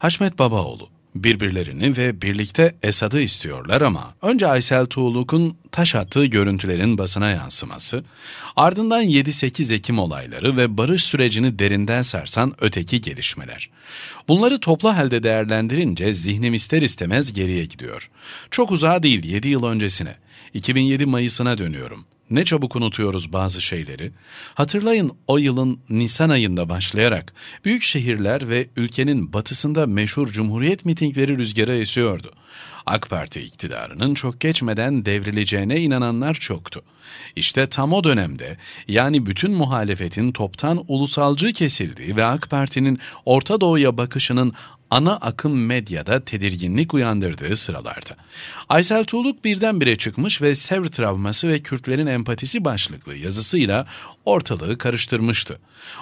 Haşmet Babaoğlu birbirlerini ve birlikte Esad'ı istiyorlar ama önce Aysel Tuğluk'un taş attığı görüntülerin basına yansıması, ardından 7-8 Ekim olayları ve barış sürecini derinden sarsan öteki gelişmeler. Bunları toplu halde değerlendirince zihnim ister istemez geriye gidiyor. Çok uzağa değil 7 yıl öncesine, 2007 Mayıs'ına dönüyorum. Ne çabuk unutuyoruz bazı şeyleri. Hatırlayın o yılın Nisan ayında başlayarak büyük şehirler ve ülkenin batısında meşhur cumhuriyet mitingleri rüzgara esiyordu. AK Parti iktidarının çok geçmeden devrileceğine inananlar çoktu. İşte tam o dönemde yani bütün muhalefetin toptan ulusalcı kesildiği ve AK Parti'nin Orta Doğu'ya bakışının ana akım medyada tedirginlik uyandırdığı sıralarda. Aysel Tuğluk birdenbire çıkmış ve Sevr travması ve Kürtlerin empatisi başlıklı yazısıyla ortalığı karıştırmıştı.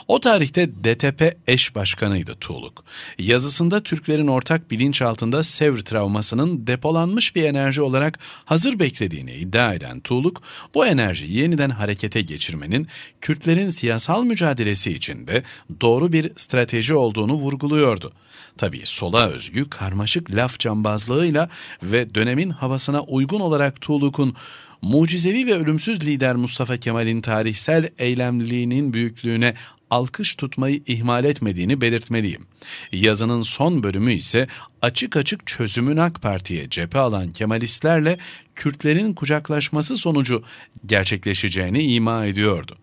O tarihte DTP eş başkanıydı Tuğluk. Yazısında Türklerin ortak bilinç altında Sevr travmasının depolanmış bir enerji olarak hazır beklediğini iddia eden Tuğluk, bu enerjiyi yeniden harekete geçirmenin Kürtlerin siyasal mücadelesi içinde doğru bir strateji olduğunu vurguluyordu. Tabii sola özgü karmaşık laf cambazlığıyla ve dönemin havasına uygun olarak Tuğluk'un mucizevi ve ölümsüz lider Mustafa Kemal'in tarihsel eylemliliğinin büyüklüğüne alkış tutmayı ihmal etmediğini belirtmeliyim. Yazının son bölümü ise açık açık çözümün AK Parti'ye cephe alan Kemalistlerle Kürtlerin kucaklaşması sonucu gerçekleşeceğini ima ediyordu.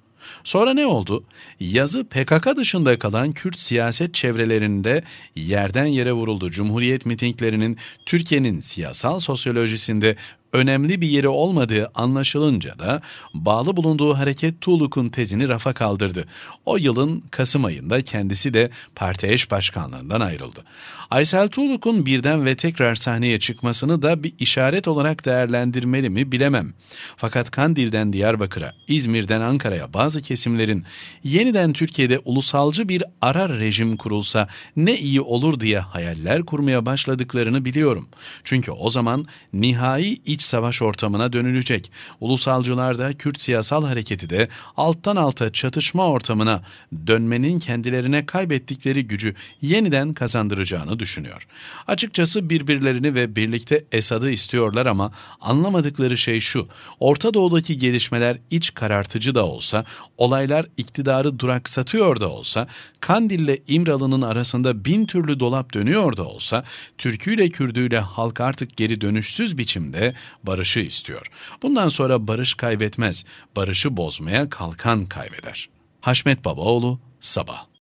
Sonra ne oldu? Yazı PKK dışında kalan Kürt siyaset çevrelerinde yerden yere vuruldu. Cumhuriyet mitinglerinin Türkiye'nin siyasal sosyolojisinde önemli bir yeri olmadığı anlaşılınca da bağlı bulunduğu hareket Tuğluk'un tezini rafa kaldırdı. O yılın Kasım ayında kendisi de parti eş başkanlığından ayrıldı. Aysel Tuğluk'un birden ve tekrar sahneye çıkmasını da bir işaret olarak değerlendirmeli mi bilemem. Fakat Kandil'den Diyarbakır'a, İzmir'den Ankara'ya bazı kesimlerin yeniden Türkiye'de ulusalcı bir arar rejim kurulsa ne iyi olur diye hayaller kurmaya başladıklarını biliyorum. Çünkü o zaman nihai iç savaş ortamına dönülecek. Ulusalcılar da Kürt siyasal hareketi de alttan alta çatışma ortamına dönmenin kendilerine kaybettikleri gücü yeniden kazandıracağını düşünüyor. Açıkçası birbirlerini ve birlikte Esad'ı istiyorlar ama anlamadıkları şey şu. Orta Doğu'daki gelişmeler iç karartıcı da olsa, olaylar iktidarı duraksatıyor da olsa, Kandil ile İmralı'nın arasında bin türlü dolap dönüyor da olsa, Türküyle Kürdüyle halk artık geri dönüşsüz biçimde barışı istiyor. Bundan sonra barış kaybetmez, barışı bozmaya kalkan kaybeder. Haşmet Babaoğlu, Sabah